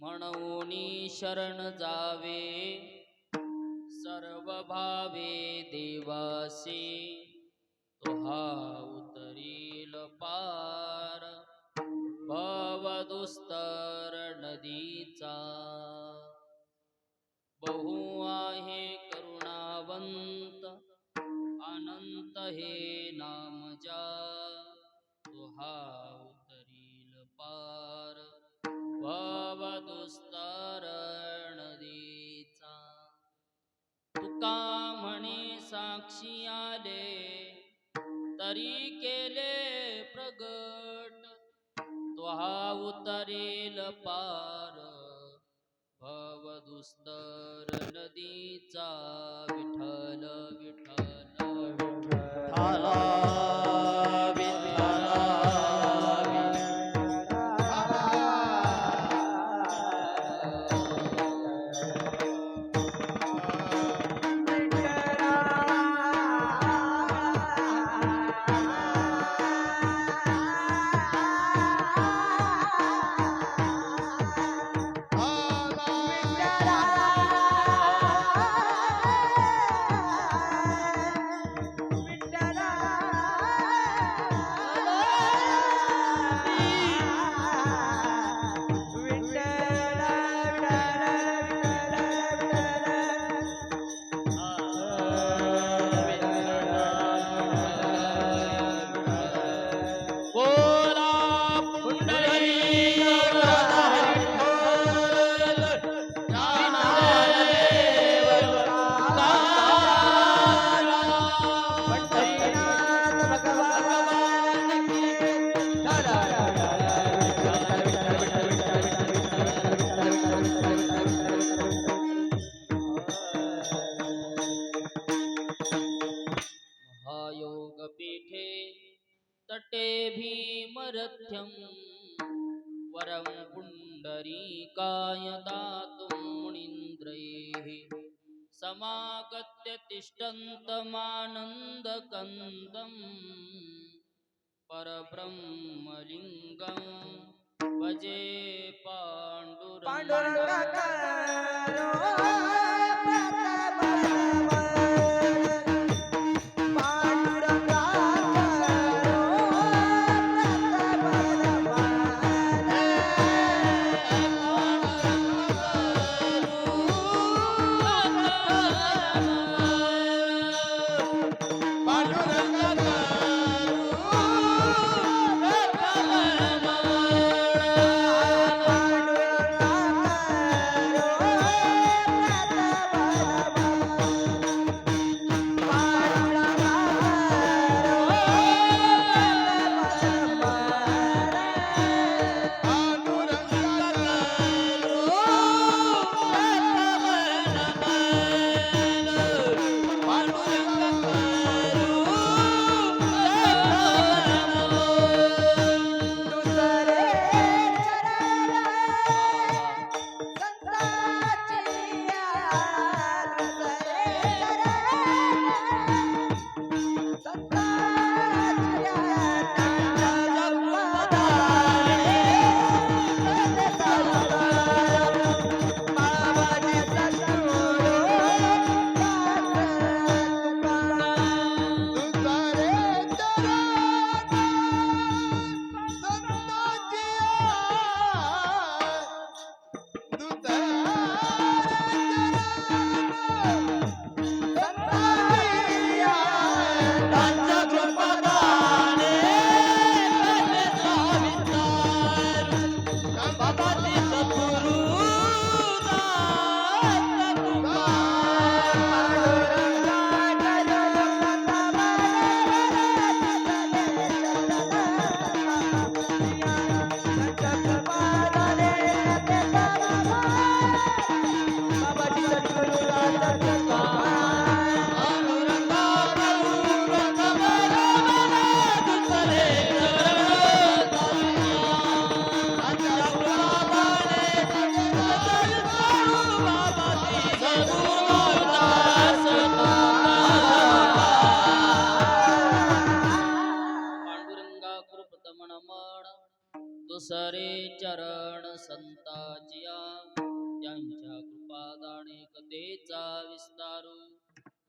म्हणून शरण जावे. सर्व भावे देवासी तो उतरील पार. भवदुस्तर नदीचा. बहु आहे करुणावंत अनंत हे नामजा तुहा भवदुस्तर नदीचा तुका म्हणे साक्षी आले तरी केले प्रगट। तो हा उतरेल पार भव दुस्तर नदीचा विठल विठल विठला समागत्य तिष्ठन्तमानन्दकन्दं परब्रह्मलिङ्गं भजे पाण्डुरङ्गम्।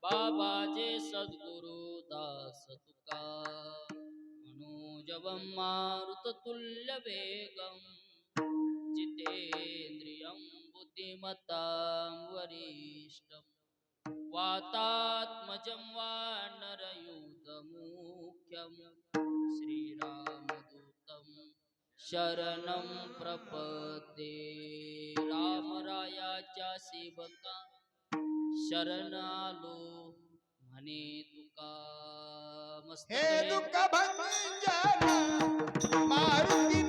बाबाजे सद्गुरु दास तुका. मनोजवं मारुततुल्य बुद्धिमता जितेन्द्रियं बुद्धिमतां वरिष्ठम् वातात्मजं वानरयूतमुख्यं श्रीरामदूतं शरणं प्रपदे. रामरायाच्या सेवका शरण आलो म्हणे तुका मस्त हे दुःख भंजन मारुती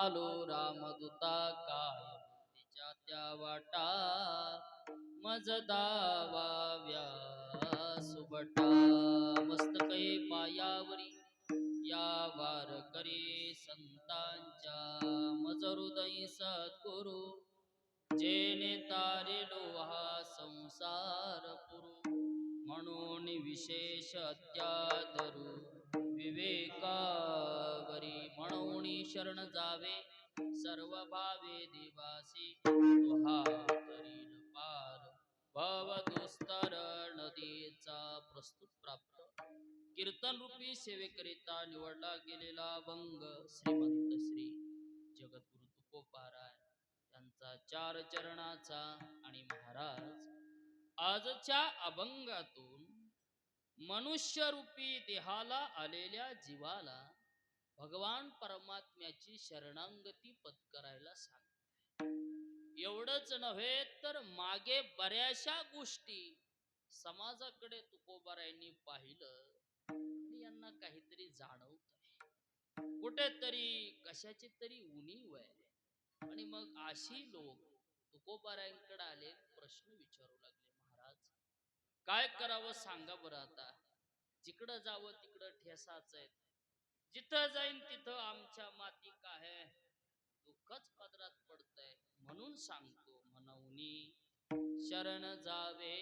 आलो रामदूता काय तिच्या त्या वाटा मज दावाव्या सुबटा मस्तके पायावरी या वार करे संतांच्या. मज हृदय सद्गुरु जेने तारे लोहा संसार पुरु. म्हणून विशेष अत्यादरू विवेकावरी म्हणून शरण जावे सर्व भावे देवासी तुहा करील पार. भवदुस्तर नदीचा प्रस्तुत प्राप्त. कीर्तन रूपी सेवेकरिता निवडला गेलेला अभंग श्रीमंत श्री जगद्गुरु तुकोबाराय त्यांचा चार चरणाचा आणि महाराज. आजच्या अभंगातून मनुष्यरूपी देहाला आलेल्या जीवाला भगवान परमात्म्याची शरणांगती पत्करायला सांग एवढंच नव्हे तर मागे बऱ्याचशा गोष्टी समाजाकडे तुकोबारायांनी पाहिलं यांना काहीतरी जाणवत आहे कुठेतरी कशाची तरी उणीव आहे आणि मग अशी लोक तुकोबारायांकडे आले प्रश्न विचारू काय करावं सांगा बरं आता. जिकडं जावं तिकडं ठेसाच आहे जिथं जाईन तिथं आमच्या माती काय दुःखच पदरात पडतय म्हणून सांगतो म्हणून शरण जावे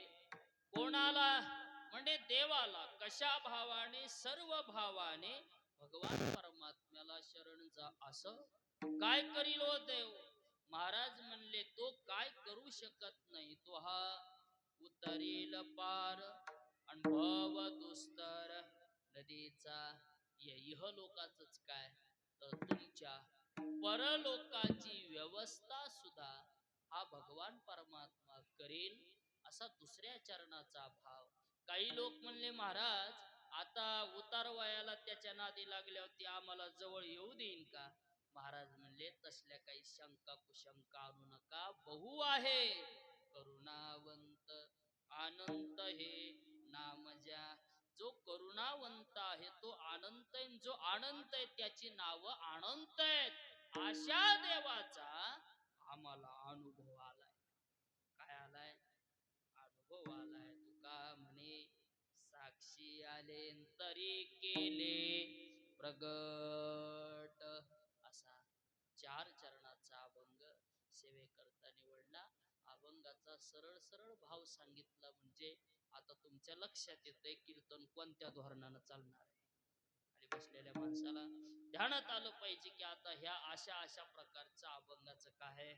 कोणाला? म्हणजे देवाला. कशा भावाने? सर्व भावाने भगवान परमात्म्याला शरण जा असं. काय करील हो देव? महाराज म्हणले तो काय करू शकत नाही तो हा उतरील पार अनुभव दुस्तर. नदीचा यह इह काय? तर तुमच्या परलोकाची व्यवस्था सुद्धा हा भगवान परमात्मा करेल असा दुसऱ्या चरणाचा भाव. काही लोक म्हणले महाराज आता उतार वयाला त्याच्या नादी लागल्यावरती आम्हाला जवळ येऊ देईन का? महाराज म्हणले तसल्या काही शंका कुशंका आणू नका बहु आहे. अनंत हे नाम ज्या जो करुणावंत आहे तो अनंत आहे. जो अनंत आहे त्याची नाव अनंत आहेत. अशा देवाचा आम्हाला अनुभव आलाय. काय आलाय? अनुभव आलाय. तुका म्हणे साक्षी आले तरी केले प्रगट असा चार चरणाचा अभंग सेवेकरता निवडला त्याचा सरळ सरळ भाव सांगितला म्हणजे आता तुमच्या लक्षात येतंय कीर्तन कोणत्या धोरणानं चालणार आहे? आणि बसलेल्या माणसाला ध्यानात आलं पाहिजे की आता ह्या अशा अशा प्रकारचा अभंगाचं काय आहे?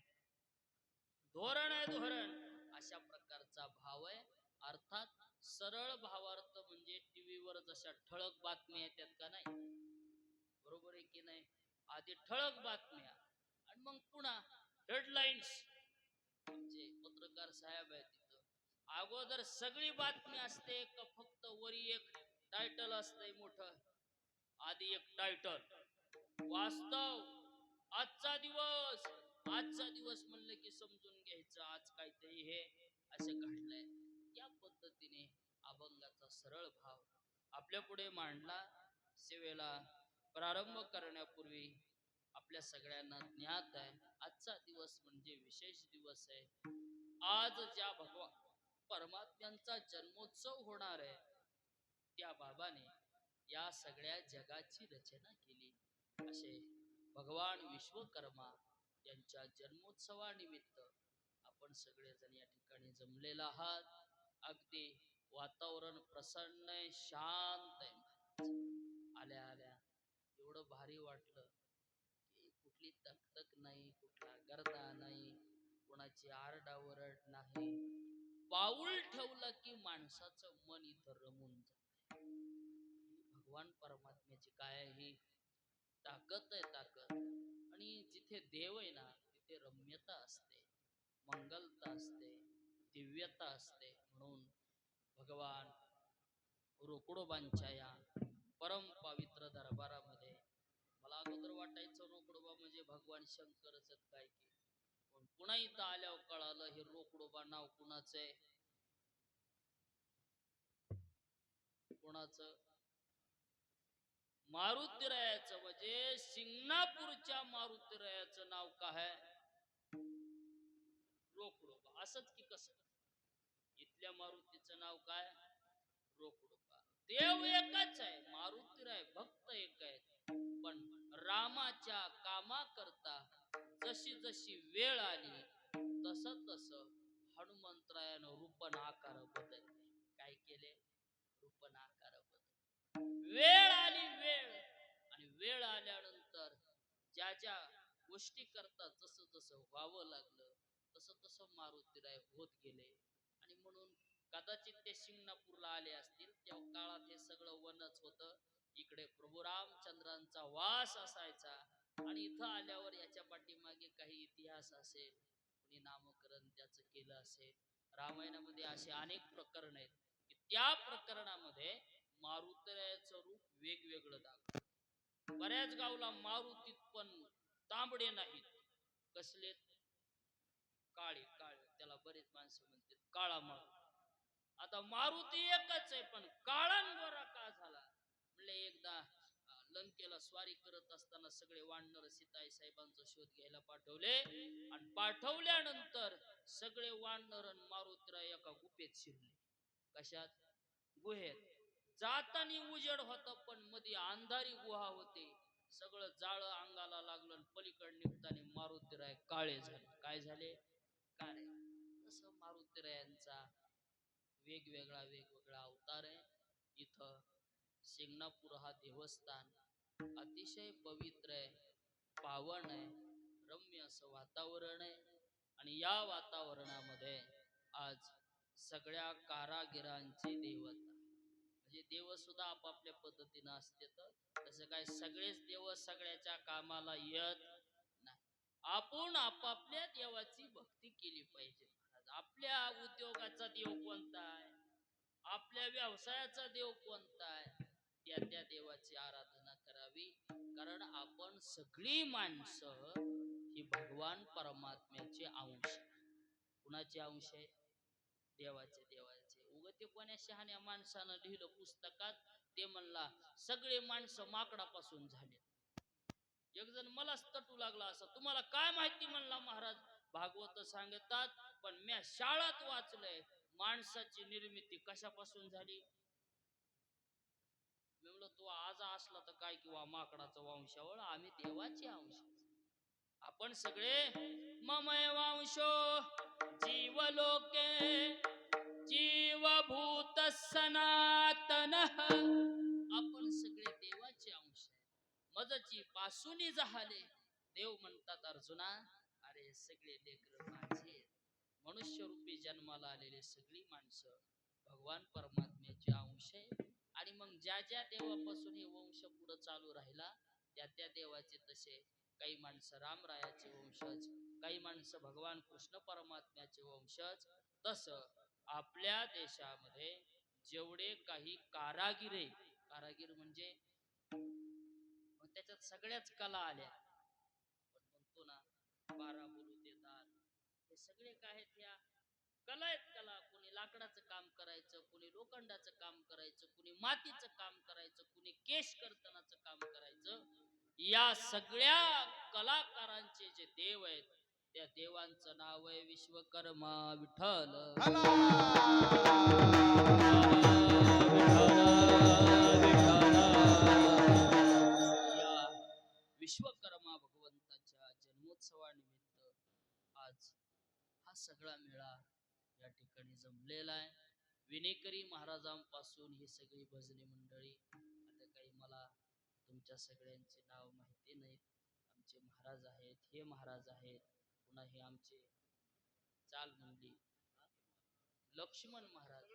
धोरण आहे धोरण अशा प्रकारचा भाव आहे. अर्थात सरळ भावार्थ म्हणजे टीव्हीवर जशा ठळक बातम्या येतात का नाही? बरोबर आहे की नाही? आधी ठळक बातम्या आणि मग पुन्हा हेडलाईन्स पत्रकार साहेब आहे तिथं. अगोदर सगळी बातमी असते का फक्त वरी एक टायटल असतंय मोठं. आधी एक टायटल वास्तव. आजचा दिवस. आजचा दिवस म्हणलं की समजून घ्यायचं. आज काहीतरी हे असं घडलंय. या पद्धतीने अभंगाचा सरळ भाव आपल्या पुढे मांडला. सेवेला प्रारंभ करण्यापूर्वी आपल्या सगळ्यांना ज्ञात आहे. आजचा दिवस म्हणजे विशेष दिवस आहे. आज ज्या भगवान परमात्म्यांचा जन्मोत्सव होणार आहे त्या बाबाने या सगळ्या जगाची रचना केली. असे भगवान विश्वकर्मा यांच्या जन्मोत्सवानिमित्त आपण सगळेजण या ठिकाणी जमलेला आहात. अगदी वातावरण प्रसन्न आहे शांत आहे. आल्या आल्या एवढं भारी वाटलं की कुठली तकतक नाही कुठला गर्दा नाही. कोणाची आरडाओरड नाही. पाऊल ठेवलं की माणसाचं मन इथं रमून जात. भगवान परमात्म्याची काय ही? ताकद आहे ताकद. आणि जिथे देव आहे ना तिथे रम्यता असते मंगलता असते दिव्यता असते. म्हणून भगवान रोकडोबांच्या या परम पवित्र दरबारामध्ये मला अगोदर वाटायचं रोकडोबा म्हणजे भगवान शंकरच काय की. पुन्हा इथं आल्यावर कळालं हे रोकडोबा नाव कुणाचं आहे? कोणाचं? मारुतीरायाचं म्हणजे सिंगणापूरच्या मारुतीरायाचं नाव काय रोकडोबा असंच की कस? इथल्या मारुतीचं नाव काय? रोकडोबा देव एकच आहे मारुतीराय भक्त एक आहे पण रामाच्या कामा करता जशी जशी वेळ आली तस तस हनुमंतरायानं रूपन आकार बदलले. काय केले? रूपन आकार बदलले. वेळ आली वेळ. आणि वेळ आल्यानंतर ज्या ज्या गोष्टी करता जसं जसं व्हावं लागलं तसं तसं मारुतीराय होत गेले. आणि म्हणून कदाचित ते शिंगणापूरला आले असतील त्या काळात हे सगळं वनच होतं. इकडे प्रभू रामचंद्रांचा वास असायचा. आणि इथं आल्यावर याच्या पाठीमागे काही इतिहास असेल कुणी नामकरण त्याचं केलं असेल रामायणामध्ये असे अनेक प्रकरण आहेत की त्या प्रकरणामध्ये मारुतऱ्याचं रूप वेगवेगळं दाखव बऱ्याच गावला मारुतीत पण तांबडे नाहीत. कसले? काळे काळे. त्याला बरेच माणसं म्हणतात काळा मारू आता मारुती एकच आहे पण काळांगोरा का झाला? म्हणले एकदा स्वारी करत असताना सगळे वानर सीताई साहेबांचा शोध घ्यायला पाठवले. आणि पाठवल्यानंतर सगळे वानर आणि एका गुफेत शिरले. कशात? गुहेत. जातानी उजेड होत पण मध्ये अंधारी गुहा होते. सगळं जाळ अंगाला लागलं आणि पलीकडे निघताना मारुतीराय काळे झाले. काय झाले? काळे. तसं मारुतीरायांचा वेगवेगळा वेगवेगळा अवतार आहे. इथं शिंगणापूर हा देवस्थान अतिशय पवित्र आहे पावन आहे रम्य असं वातावरण आहे. आणि या वातावरणामध्ये आज सगळ्या कारागिरांची देवता. म्हणजे देव सुद्धा आपापल्या पद्धतीनं असते तर तसं काय सगळेच देव सगळ्याच्या कामाला येत नाही. आपण आपापल्या देवाची भक्ती केली पाहिजे आपल्या उद्योगाचा देव कोणता आहे? आपल्या व्यवसायाचा देव कोणता आहे? त्या त्या देवाची आराधना करावी. कारण आपण सगळी माणसं ही भगवान परमात्म्याचे अंश कुणाचे अंश आहे देवाचे देवाचे. उग ते कोण्या शहाण्या माणसानं लिहिलं पुस्तकात ते म्हणला सगळे माणसं माकडापासून झाले एक जण मलाच तटू लागला असं. तुम्हाला काय माहिती? म्हणला महाराज. भागवत सांगतात पण म्या शाळात वाचलंय माणसाची निर्मिती कशापासून झाली? तो आज असला तर काय किंवा माकडाचं वंशावळ आम्ही देवाचे अंश. आपण सगळे ममय वंशो जीवलोके जीवभूत सनातन. आपण सगळे देवाचे अंश मजची पासूनी झाले. देव म्हणतात अर्जुना अरे सगळे लेकर माझे मनुष्यरूपी मनुष्य रूपी जन्माला आलेले सगळी माणसं भगवान परमात्म्याचे अंश आहे आणि मग ज्या ज्या देवापासून हे वंश पुढं चालू राहिला त्या त्या देवाचे तसे काही माणसं रामरायाचे वंशज काही माणसं भगवान कृष्ण परमात्म्याचे वंशज तस आपल्या देशामध्ये जेवढे काही कारागिरे कारागीर म्हणजे त्याच्यात सगळ्याच कला आल्या. पण म्हणतो ना बारा बोलू देतात. हे सगळे काय आहेत या कला आहेत कला. कोणी लाकडाचं काम करायचं कोणी लोखंडाचं काम करायचं कोणी मातीचं काम करायचं कोणी केश कर्तनाचं काम करायचं. या सगळ्या कलाकारांचे जे देव आहेत त्या देवांचं नाव आहे विश्वकर्मा विठ्ठल. विश्वकर्मा भगवंताच्या जन्मोत्सवानिमित्त आज हा सगळा मेळा या ठिकाणी जमलेला आहे. विनेकरी महाराजांपासून ही सगळी भजनी मंडळी आता काही मला तुमच्या सगळ्यांचे नाव माहिती नाहीत. आमचे महाराज आहेत हे महाराज आहेत पुन्हा हे आमचे चाल म्हणली लक्ष्मण महाराज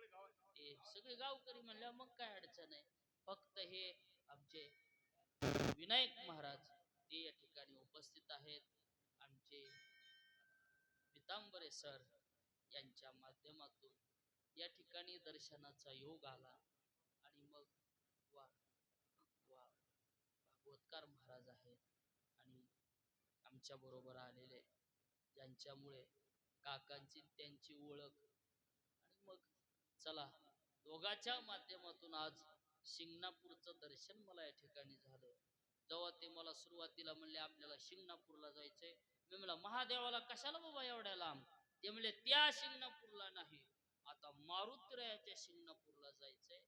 ते सगळे गावकरी म्हणल्या मग काय अडचण आहे? फक्त हे आमचे विनायक महाराज ते या ठिकाणी उपस्थित आहेत. आमचे पितांबरे सर यांच्या माध्यमातून या ठिकाणी दर्शनाचा योग आला आणि मग वा वा भागवतकार महाराज आहेत आणि आमच्या बरोबर आलेले ज्यांच्यामुळे काकांची त्यांची ओळख आणि मग चला दोघाच्या माध्यमातून आज शिंगणापूरचं दर्शन मला या ठिकाणी झालं. जेव्हा ते मला सुरुवातीला म्हणले आपल्याला शिंगणापूरला जायचंय. मी म्हणलं महादेवाला कशाला बाबा एवढ्या लांब? ते म्हणले त्या शिंगणापूरला नाही. आता मारुतीरायाच्या शिंगणापूरला जायचंय.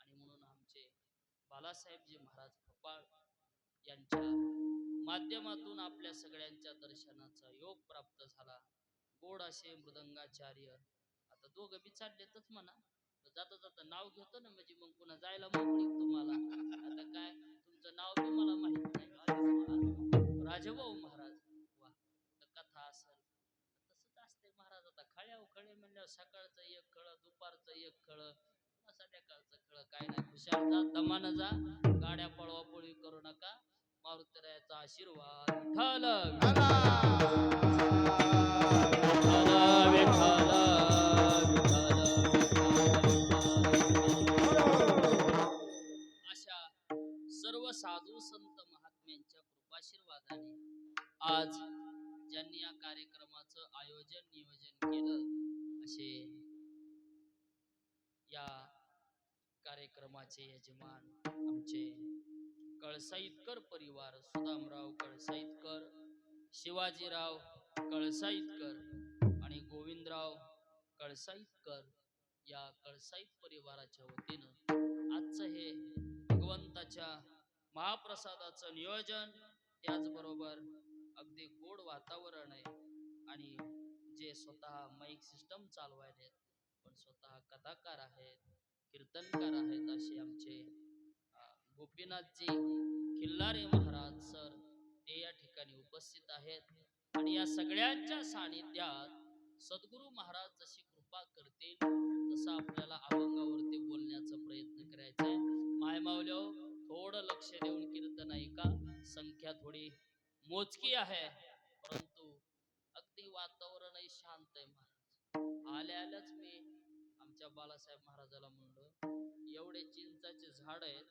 आणि म्हणून आमचे बालासाहेबजी महाराज फपाळ यांच्या माध्यमातून आपल्या सगळ्यांच्या दर्शनाचा योग प्राप्त झाला. गोड असे मृदंगाचार्य. आता दोघं बी चाललेतच म्हणा. जाता जाता नाव घेतो ना म्हणजे मग पुन्हा जायला मोकळी तुम्हाला. आता काय तुमचं नाव तुम्हाला माहीत नाही. राजभाऊ महाराज वा तर कथा असेल तसंच असते महाराज आता खळ्याव खळे म्हणल्यावर सकाळचं एक खळ दुपारचं एक खळ संध्याकाळचं खळ काय नाही. हुशार जा दमानं जा गाड्या पळवापळी करू नका. मारुतरायाचा आशीर्वाद. विठ्ठल विठ्ठल विठ्ठल अशा सर्व साधू संत महात्म्यांच्या कृपाशीर्वादाने आज ज्यांनी या कार्यक्रमाचं आयोजन नियोजन केलं असे या कार्यक्रमाचे यजमान आमचे कळसाईतकर परिवार सुदामराव कळसाईतकर शिवाजीराव कळसाईतकर आणि गोविंदराव कळसाईतकर या कळसाईत परिवाराच्या वतीनं आजचं हे भगवंताच्या महाप्रसादाचं नियोजन त्याचबरोबर अगदी गोड वातावरण आहे आणि जे स्वतः माईक सिस्टम चालवायलेत पण स्वतः कथाकार आहेत कीर्तनकार आहेत असे आमचे गोपीनाथजी खिल्लारे महाराज सर ते या ठिकाणी उपस्थित आहेत. आणि या सगळ्यांच्या सानिध्यात सद्गुरू महाराज जशी कृपा करतील तसा आपल्याला अभंगावरती बोलण्याचा प्रयत्न करायचा आहे. मायमावल्या हो, थोडं लक्ष देऊन कीर्तन ऐका. संख्या थोडी मोजकी आहे परंतु अगदी वातावरण आल्यालाच आल्या आल्याच मी आमच्या बालासाहेब महाराजाला म्हणलो एवढे चिंचाचे झाड आहेत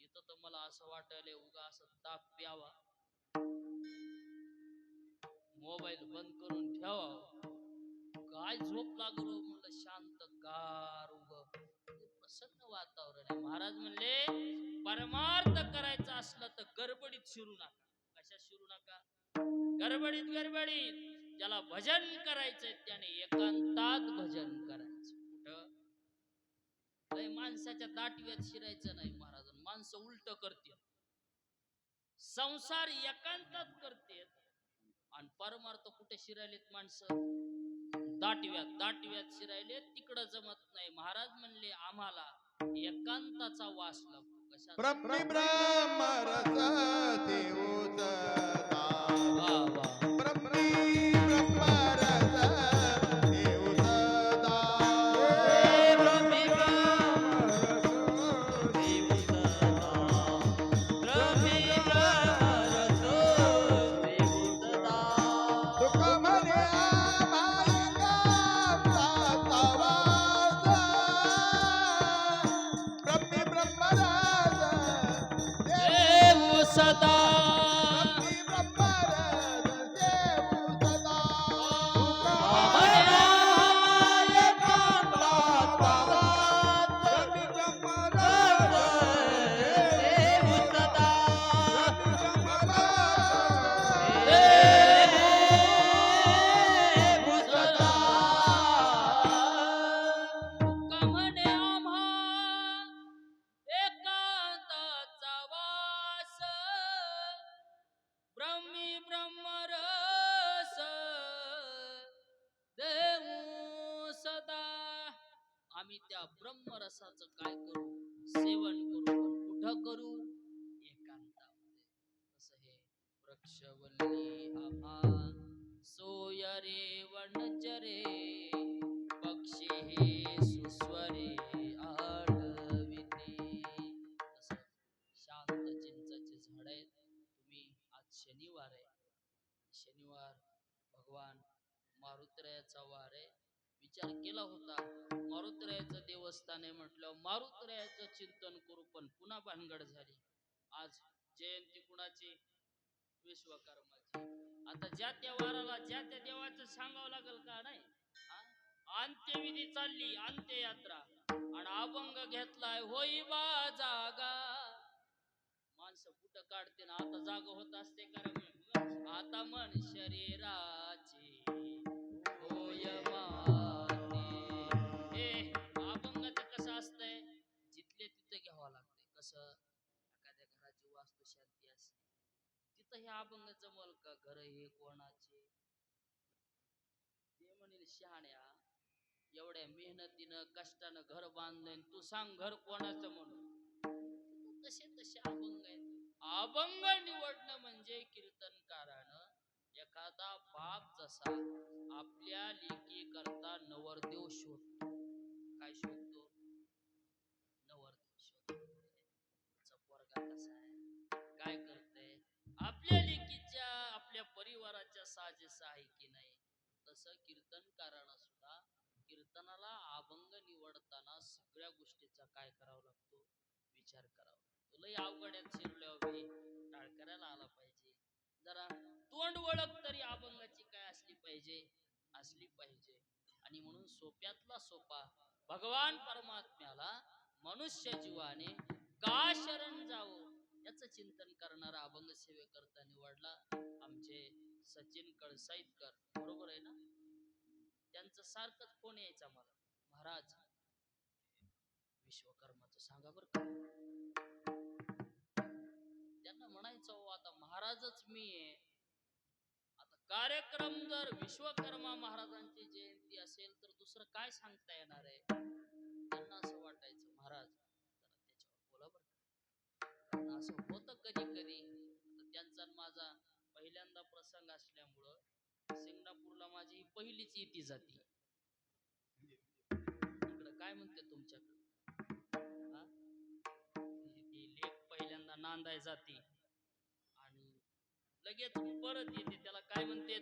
इथं तर मला असं वाटायला उगा असं ताप प्यावा. मोबाईल बंद करून ठेवा. काय झोप लागलो? म्हणलं शांत गार उग. प्रसन्न वातावरण आहे. महाराज म्हणले परमार्थ करायचं असलं तर गडबडीत शिरू नका. कशा शिरू नका? गडबडीत गडबडीत. ज्याला भजन करायचंय त्याने एकांतात भजन करायचं. कुठं? माणसाच्या दाटव्यात शिरायचं नाही महाराज. माणसं उलट करते संसार एकांतात करते आणि परमार्थ कुठे शिरायलेत माणसं? दाटव्यात. दाटव्यात शिरायले तिकडं जमत नाही. महाराज म्हणले आम्हाला एकांताचा वास लागतो कशा आम्ही त्या ब्रह्मरसाचं काय करू? सेवन करू. कुठं करू? एकांतामध्ये. असं हे. वृक्षवल्ली आम्हा सोय रे वनचरे पक्षी हे सुस्वरे. आढविते असं शांत चिंचाचे झाड आहेत. तुम्ही आज शनिवार आहे. शनिवार भगवान मारुतरायाचा वार आहे. विचार केला होता. मारुतरायाचं देवस्थान आहे म्हटलं मारुतरायाचं चिंतन करू पण पुन्हा भानगड झाली. आज जयंती कुणाची? विश्वकर्माची. आता ज्या त्या वाराला ज्या त्या देवाचं सांगावं लागल का नाही? अंत्यविधी चालली अंत्ययात्रा. आणि अभंग घेतलाय होई बा जागा. माणसं कुठं काढते ना आता जाग होत असते कारण म्हणजे. आता मन शरीराची. अभंग जमल का घर हे कोणाचे? ते म्हणेल शहाण्या एवढ्या मेहनतीनं कष्टानं घर बांधलंय तू सांग घर कोणाचं म्हणून? तसे तसे अभंग आहेत. अभंग निवडणं म्हणजे कीर्तनकारानं एखादा बाप जसा आपल्या लेकी करता नवरदेव शोधतो काय शोधतो परिवाराच्या आहे की नाही तसं कीर्तनकारानं सुद्धा कीर्तनाला अभंग निवडताना सगळ्या गोष्टीचा काय करावा लागतो? विचार करावा लागतो. लय अवघड्यात शिरल्यावर बी टाळ करायला आला पाहिजे. जरा तोंड ओळख तरी अभंगाची काय असली पाहिजे? असली पाहिजे. आणि म्हणून सोप्यातला सोपा भगवान परमात्म्याला मनुष्य जीवाने का शरण जावं? याचं चिंतन करणारा अभंग सेवेकरता निवडला आमचे सचिन कळसाईतकर बरोबर आहे ना? त्यांचं सारखंच फोन यायचा मला. महाराज विश्वकर्माचं सांगा बरं का. त्यांना म्हणायचं हो आता महाराजच मी आहे. आता कार्यक्रम जर विश्वकर्मा महाराजांची जयंती असेल तर दुसरं काय सांगता येणार आहे? त्यांना असं वाटायचं महाराज त्याच्यावर बोला बरं का." असं होतं कधी कधी त्यांचा माझा पहिल्यांदा प्रसंग असल्यामुळं सिंगापूरला माझी ही पहिलीच येती जाती. इकडं काय म्हणते तुमच्याकडे? हा? ती लेक पहिल्यांदा नांदाय जाते. आणि लगेच परत येते त्याला काय म्हणते